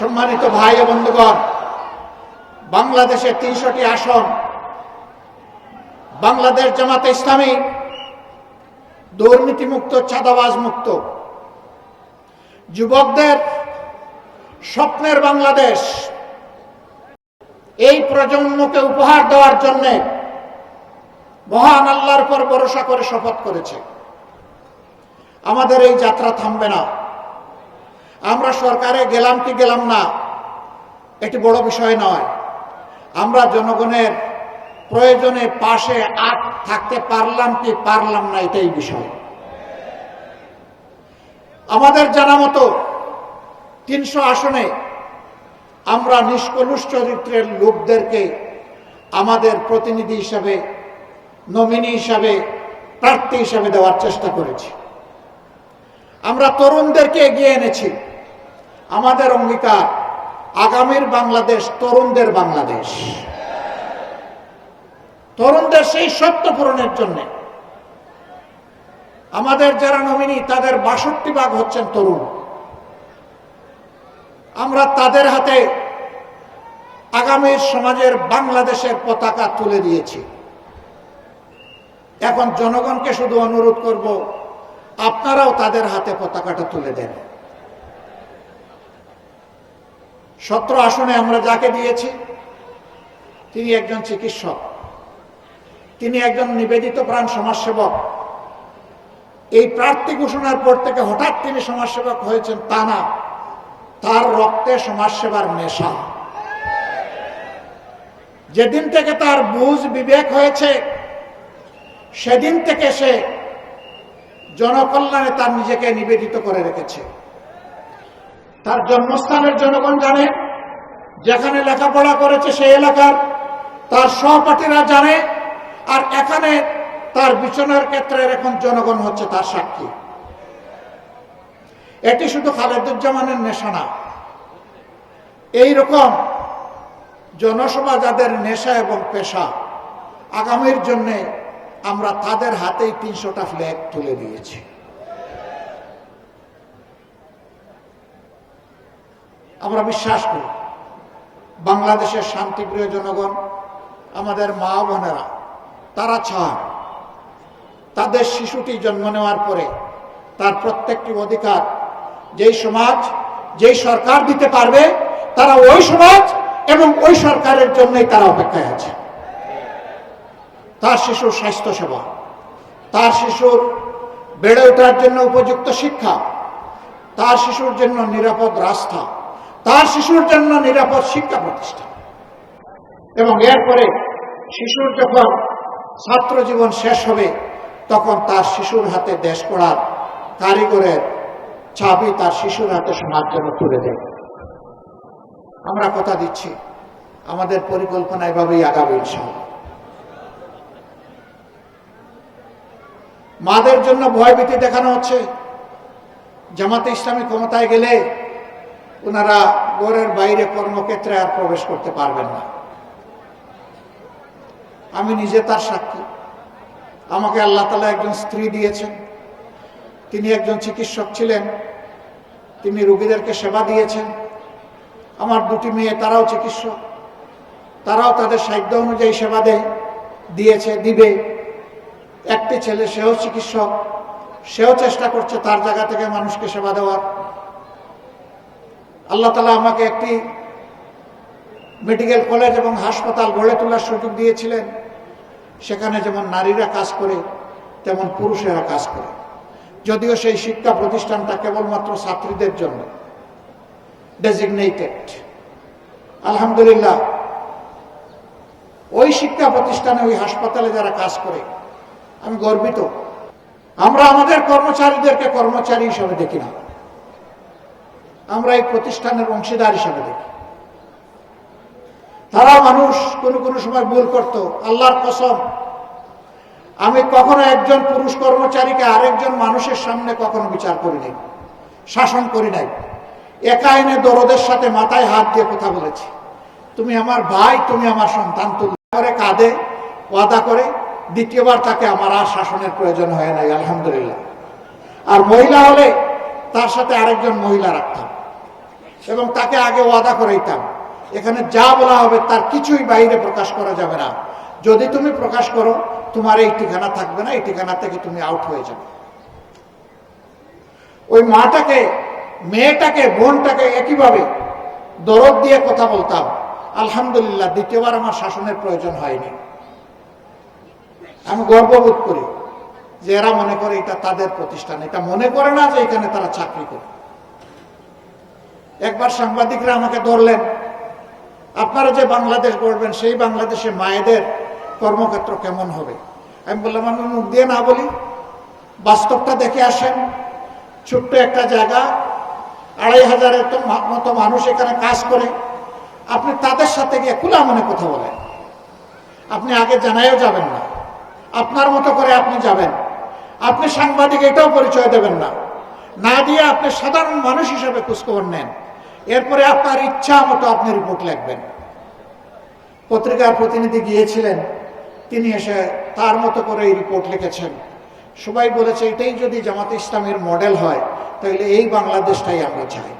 সম্মানিত ভাই ও বন্ধুগণ বাংলাদেশে তিনশোটি আসন, বাংলাদেশ জামাতে ইসলামী, দুর্নীতিমুক্ত চাঁদাবাজ মুক্ত যুবকদের স্বপ্নের বাংলাদেশ, এই প্রজন্মকে উপহার দেওয়ার জন্য মহান আল্লাহর পর ভরসা করে শপথ করেছে। আমাদের এই যাত্রা থামবে না। আমরা সরকারে গেলাম কি গেলাম না, এটি বড় বিষয় নয়। আমরা জনগণের প্রয়োজনে পাশে আট থাকতে পারলাম কি পারলাম না, এটাই বিষয়। আমাদের জানা মতো তিনশো আসনে আমরা নিষ্কলুষ চরিত্রের লোকদেরকে আমাদের প্রতিনিধি হিসাবে, নমিনি হিসাবে, প্রার্থী হিসাবে দেওয়ার চেষ্টা করেছি। আমরা তরুণদেরকে এগিয়ে এনেছি। আমাদের অঙ্গীকার, আগামীর বাংলাদেশ, তরুণদের বাংলাদেশ। তরুণদের সেই সত্য পূরণের জন্য। আমাদের যারা নমিনি, তাদের বাষট্টি ভাগ হচ্ছেন তরুণ। আমরা তাদের হাতে আগামীর সমাজের বাংলাদেশের পতাকা তুলে দিয়েছি। এখন জনগণকে শুধু অনুরোধ করব, আপনারাও তাদের হাতে পতাকাটা তুলে দেন। সত্র আসনে আমরা যাকে দিয়েছি, তিনি একজন চিকিৎসক, তিনি একজন নিবেদিত প্রাণ সমাজসেবক। এই প্রার্থী ঘোষণার পর থেকে হঠাৎ তিনি সমাজসেবক হয়েছেন তা না, তার রক্তে সমাজসেবার নেশা। যেদিন থেকে তার বুঝ বিবেক হয়েছে, সেদিন থেকে সে জনকল্যাণে তার নিজেকে নিবেদিত করে রেখেছে। তার জন্মস্থানের জনগণ জানে, যেখানে লেখাপড়া করেছে সেই এলাকার, তার সহপাঠীরা জানে, আর এখানে তার বিছনার ক্ষেত্রে এখন জনগণ হচ্ছে তার সাক্ষী। এটি শুধু খালেদুজ্জামানের নেশা না, এইরকম জনসভা যাদের নেশা এবং পেশা, আগামীর জন্যে আমরা তাদের হাতেই তিনশোটা ফ্ল্যাগ তুলে দিয়েছি। আমরা বিশ্বাস করি। বাংলাদেশের শান্তিপ্রিয় জনগণ, আমাদের মা বোনেরা, তারা চান তাদের শিশুটি জন্ম নেওয়ার পরে তার প্রত্যেকটি অধিকার যেই সমাজ, যেই সরকার দিতে পারবে, তারা ওই সমাজ এবং ওই সরকারের জন্যই তারা অপেক্ষায় আছে। তার শিশুর স্বাস্থ্য সেবা তার শিশুর বেড়ে ওঠার জন্য উপযুক্ত শিক্ষা, তার শিশুর জন্য নিরাপদ রাস্তা তার শিশুর জন্য নিরাপদ শিক্ষা প্রতিষ্ঠান এবং এরপরে শিশুর যখন ছাত্র জীবন শেষ হবে, তখন তার শিশুর হাতে দেশ করার কারিগরের চাবি তার শিশুর হাতে সমাজ জন্য তুলে দেয়। আমরা কথা দিচ্ছি, আমাদের পরিকল্পনা এভাবেই আগাবে ইনশাআল্লাহ। মাদের জন্য ভয়ভীতি দেখানো হচ্ছে। জামাতে ইসলামী ক্ষমতায় গেলে ওনারা ঘরের বাইরে কর্মক্ষেত্রে আর প্রবেশ করতে পারবেন না। আমি নিজে তার সাক্ষী। আমাকে আল্লাহ তালা একজন স্ত্রী দিয়েছেন। তিনি একজন চিকিৎসক ছিলেন। তিনি রোগীদেরকে সেবা দিয়েছেন। আমার দুটি মেয়ে, তারাও চিকিৎসক। তারাও তাদের সাহিত্য অনুযায়ী সেবা দেয় দিয়েছে, দিবে। একটি ছেলে, সেও চিকিৎসক। সেও চেষ্টা করছে তার জায়গা থেকে মানুষকে সেবা দেওয়ার। আল্লাহ তালা আমাকে একটি মেডিকেল কলেজ এবং হাসপাতাল গড়ে তোলার সুযোগ দিয়েছিলেন। সেখানে যেমন নারীরা কাজ করে, তেমন পুরুষেরা কাজ করে। যদিও সেই শিক্ষা প্রতিষ্ঠানটা কেবলমাত্র ছাত্রীদের জন্য ডেজিগনেটেড আলহামদুলিল্লাহ, ওই শিক্ষা প্রতিষ্ঠানে, ওই হাসপাতালে যারা কাজ করে, আমি গর্বিত। আমরা আমাদের কর্মচারীদেরকে কর্মচারী হিসাবে দেখি না। আমরা এই প্রতিষ্ঠানের অংশীদার হিসাবে দেখি। তারা মানুষ, কোনো কোনো সময় ভুল করত। আল্লাহর কসম, আমি কখনো একজন পুরুষ কর্মচারীকে আরেকজন মানুষের সামনে কখনো বিচার করি নাই, শাসন করি নাই। একা এনে দরদের সাথে মাথায় হাত দিয়ে কথা বলেছি। তুমি আমার ভাই, তুমি আমার সন্তান, তুমি করে কাঁদে, ওয়াদা করে, দ্বিতীয়বার তাকে আমার আর শাসনের প্রয়োজন হয় নাই, আলহামদুলিল্লাহ। আর মহিলা হলে তার সাথে আরেকজন মহিলা রাখতাম। এবং তাকে আগে ওয়াদা করে দিতাম এখানে যা বলা হবে তার কিছুই বাইরে প্রকাশ করা যাবে না। যদি তুমি প্রকাশ করো, তোমার এই ঠিকানা থাকবে না, এই ঠিকানা থেকে তুমি আউট হয়ে যাবে। ওই মাটাকে, মেয়েটাকে, বোনটাকে একইভাবে দরদ দিয়ে কথা বলতাম। আলহামদুলিল্লাহ, দ্বিতীয়বার আমার শাসনের প্রয়োজন হয়নি। আমি গর্ববোধ করি যে এরা মনে করে এটা তাদের প্রতিষ্ঠান। এটা মনে করে না যে এখানে তারা চাকরি করে একবার সাংবাদিকরা আমাকে ধরলেন। আপনারা যে বাংলাদেশ গড়বেন, সেই বাংলাদেশে মায়েদের কর্মক্ষেত্র কেমন হবে? আমি বললাম, আমি মুখ দিয়ে না বলি, বাস্তবটা দেখে আসেন। ছোট্ট একটা জায়গা, আড়াই হাজারের তো মতো মানুষ এখানে কাজ করে। আপনি তাদের সাথে গিয়ে খোলা মনে কথা বলেন। আপনি আগে জানাইও যাবেন না। আপনার মতো করে আপনি যাবেন। আপনি সাংবাদিক এটাও পরিচয় দেবেন না। না দিয়ে আপনি সাধারণ মানুষ হিসেবে খোঁজখবর নেন। এরপরে আপনার ইচ্ছা মতো আপনি রিপোর্ট লিখবেন। পত্রিকার প্রতিনিধি গিয়েছিলেন, তিনি এসে তার মতো করে এই রিপোর্ট লিখেছেন। সবাই বলেছে, এটাই যদি জামাতে ইসলামের মডেল হয়, তাহলে এই বাংলাদেশটাই আমরা চাই।